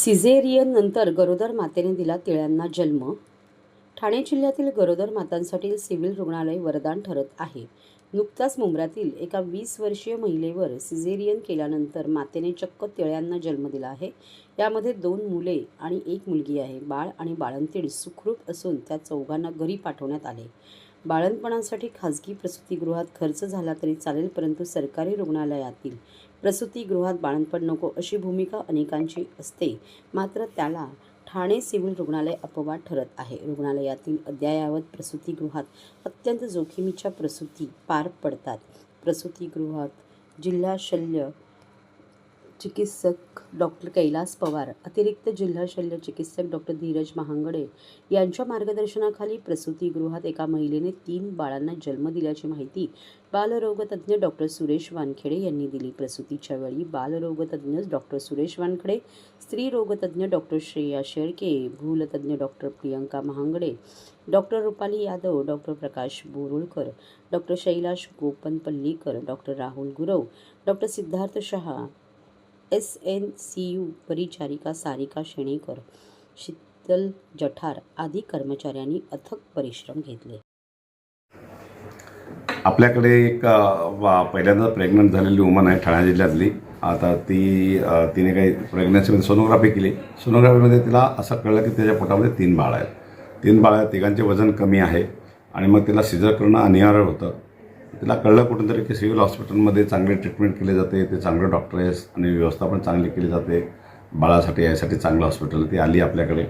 Caesarean नंतर गरोदर मातेने दिला तिळ्यांना जन्म. ठाणे जिल्ह्यातील गरोदर मातांसाठी सिव्हिल रुग्णालय वरदान ठरत आहे. नुकताच मुंब्र्यातील एका वीस वर्षीय महिलेवर सिझेरियन केल्यानंतर मातेने चक्क तिळ्यांना जन्म दिला आहे. यामध्ये दोन मुले आणि एक मुलगी आहे. बाळ आणि बाळंतीण सुखरूप असून त्या चौघांना घरी पाठवण्यात आले. बाळंतपणासाठी खाजगी प्रसूतीगृहात खर्च झाला तरी चालेल परंतु सरकारी रुग्णालयातील प्रसूतीगृहात बाळंतपण नको अशी भूमिका अनेकांची असते. मात्र त्याला ठाणे सिव्हिल रुग्णालय अपवाद ठरत आहे. रुग्णालयातील अद्ययावत प्रसूतीगृहात अत्यंत जोखमीच्या प्रसूती पार पडतात. प्रसूतीगृहात जिल्हा शल्य चिकित्सक डॉक्टर कैलास पवार अतिरिक्त जिल्हा शल्य चिकित्सक डॉक्टर धीरज महांगडे यांच्या मार्गदर्शनाखाली प्रसूतीगृहात एका महिलेने तीन बाळांना जन्म दिल्याची माहिती बालरोगतज्ञ डॉक्टर सुरेश वानखेडे यांनी दिली. प्रसूतीच्या वेळी बालरोगतज्ञ डॉक्टर सुरेश वानखेडे स्त्रीरोगतज्ञ doctor Shreya Shelke भूलतज्ञ doctor Priyanka Mahangade doctor Rupali Yadav doctor Prakash Borulkar doctor Shailash Gopan Pallikar doctor Rahul Gurav doctor Siddharth Shah S N C U परिचारिका सारिका शेणेकर शीतल जठार आदी कर्मचाऱ्यांनी अथक परिश्रम घेतले. आपल्याकडे एक वा- पहिल्यांदा प्रेग्नंट झालेली वुमन आहे ठाणे जिल्ह्यातली. आता ती तिने काही प्रेग्नन्सीमध्ये सोनोग्राफी केली. सोनोग्राफीमध्ये तिला असं कळलं की त्याच्या पोटामध्ये तीन बाळ आहेत. तीन बाळ आहेत तिघांचे वजन कमी आहे आणि मग तिला सिजर करणं अनिवार्य होतं. तिला कळलं कुठून तरी की सिव्हिल हॉस्पिटलमध्ये चांगले ट्रीटमेंट केले जाते ते चांगले डॉक्टर आहे आणि व्यवस्था पण चांगली केली जाते. बाळासाठी यासाठी चांगलं हॉस्पिटल ती आली आपल्याकडे.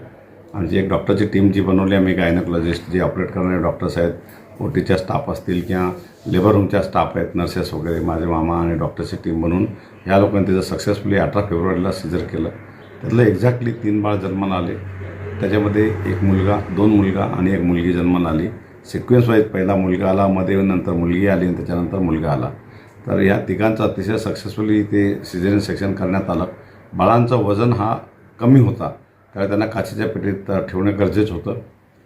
आमची एक डॉक्टरची टीम जी बनवली आम्ही गायनकोलॉजिस्ट जे ऑपरेट करणारे डॉक्टर्स आहेत ओ टीच्या स्टाफ असतील किंवा लेबर रूमच्या स्टाफ आहेत नर्सेस वगैरे माझे मामा आणि डॉक्टरची टीम बनवून ह्या लोकांनी त्याचं सक्सेसफुली अठरा फेब्रुवारीला सिजर केलं. त्यातलं एक्झॅक्टली तीन बाळ जन्माला आले. त्याच्यामध्ये एक मुलगा दोन मुलगा आणि एक मुलगी जन्माला आली. सिक्वेन्स वाईज पहिला मुलगा आला मध्ये नंतर मुलगी आली आणि त्याच्यानंतर मुलगा आला. तर या तिघांचं अतिशय सक्सेसफुली ते सिझेरियन सेक्शन करण्यात आलं. बाळांचं वजन हा कमी होता त्यामुळे त्यांना काचेच्या पेटीत ठेवणं गरजेचं होतं.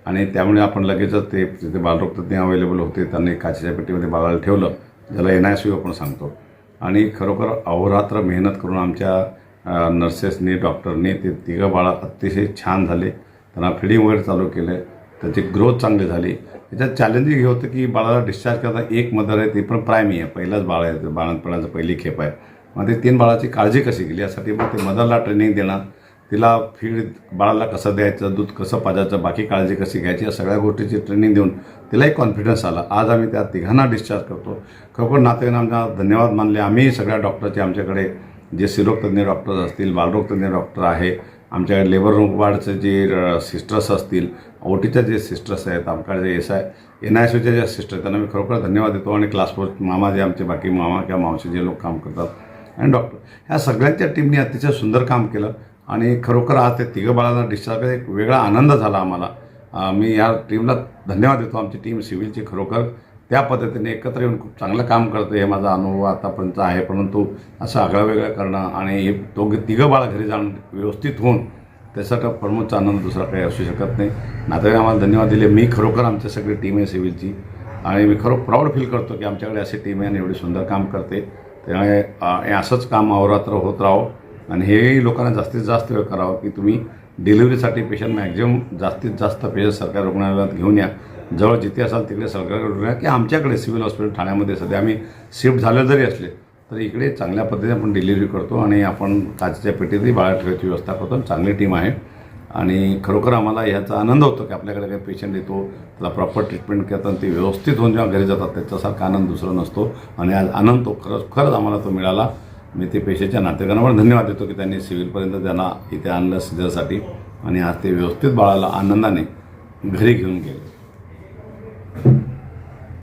आणि त्यामुळे आपण लगेचच ते तिथे बालरोगतज्ञ अवेलेबल होते त्यांनी काचेच्या पेटीमध्ये बाळाला ठेवलं ज्याला एन आय सी आपण सांगतो. आणि खरोखर अहोरात्र मेहनत करून आमच्या नर्सेसनी डॉक्टरनी ते तिघं बाळा अतिशय छान झाले. त्यांना फिडिंग वगैरे चालू केलं त्याची ग्रोथ चांगली झाली. त्याच्यात चॅलेंजिंग हे होतं की बाळाला डिस्चार्ज करता एक मदर आहे ती पण प्रायमी आहे. पहिलाच बाळ आहे बाळांपणाचं पहिली खेप आहे. मग ते तीन बाळाची काळजी कशी केली? यासाठी मग ते मदरला ट्रेनिंग देणं तिला फीड बाळाला कसं द्यायचं दूध कसं पाजायचं बाकी काळजी कशी घ्यायची या सगळ्या गोष्टीची ट्रेनिंग देऊन तिला एक कॉन्फिडन्स आला. आज आम्ही त्या तिघांना डिस्चार्ज करतो. खरोखर नातेवाईकांना आमचा धन्यवाद मानले. आम्ही सगळ्या डॉक्टरचे आमच्याकडे जे सिरोगतज्ञ डॉक्टर्स असतील बालरोगतज्ञ डॉक्टर आहे आमच्या लेबर वार्डचे जे सिस्टर्स असतील ओ टीच्या जे सिस्टर्स आहेत आमच्याकडे जे एस आय एन आय सीच्या ज्या सिस्टर त्यांना मी खरोखर धन्यवाद देतो आणि क्लास फोर मामा जे आमचे बाकी मामा किंवा मावशी जे लोक काम करतात आणि डॉक्टर ह्या सगळ्यांच्या टीमने अतिशय सुंदर काम केलं आणि खरोखर आज ते तिघं बाळांना डिस्चार्ज करायचा एक वेगळा आनंद झाला आम्हाला. मी या टीमला धन्यवाद देतो. आमची टीम सिव्हिलची खरोखर त्या पद्धतीने एकत्र येऊन खूप चांगलं काम करतं हे माझा अनुभव आतापर्यंत आहे. परंतु असं आगळावेगळं करणं आणि हे दोघे तिघं बाळा घरी जाऊन व्यवस्थित होऊन त्यासाठी परमोच्च आनंद दुसरा काही असू शकत नाही. नातेवाईक आम्हाला धन्यवाद दिले. मी खरोखर आमची सगळी टीम आहे सिव्हिलची. आणि मी खरं प्राऊड फील करतो की आमच्याकडे अशी टीम आहे आणि एवढी सुंदर काम करते. त्यामुळे असंच काम अहोरात्र होत राहो आणि हेही लोकांना जास्तीत जास्त वेळ करावं की तुम्ही डिलिव्हरीसाठी पेशंट मॅक्झिमम जास्तीत जास्त पेशंट सरकारी रुग्णालयात घेऊन या. जवळ जिथे असाल तिकडे सरकारकडे घ्या की आमच्याकडे सिव्हिल हॉस्पिटल ठाण्यामध्ये सध्या आम्ही शिफ्ट झाले जरी असले तरी इकडे चांगल्या पद्धतीने आपण डिलिव्हरी करतो आणि आपण काचेच्या पेटीतही बाळा ठेवायची व्यवस्था करतो चांगली टीम आहे. आणि खरोखर आम्हाला ह्याचा आनंद होतो की आपल्याकडे काही पेशंट येतो त्याला प्रॉपर ट्रीटमेंट करतात आणि ते व्यवस्थित होऊन जेव्हा घरी जातात त्याच्यासारखा आनंद दुसरा नसतो. आणि आज आनंद तो खरंच खरंच आम्हाला तो मिळाला. मी ते पेशंटच्या नातेवाईकांना पण धन्यवाद देतो की त्यांनी सिव्हिलपर्यंत त्यांना इथे आणलं सिजरसाठी. आणि आज ते व्यवस्थित बाळाला आनंदाने घरी घेऊन गेले.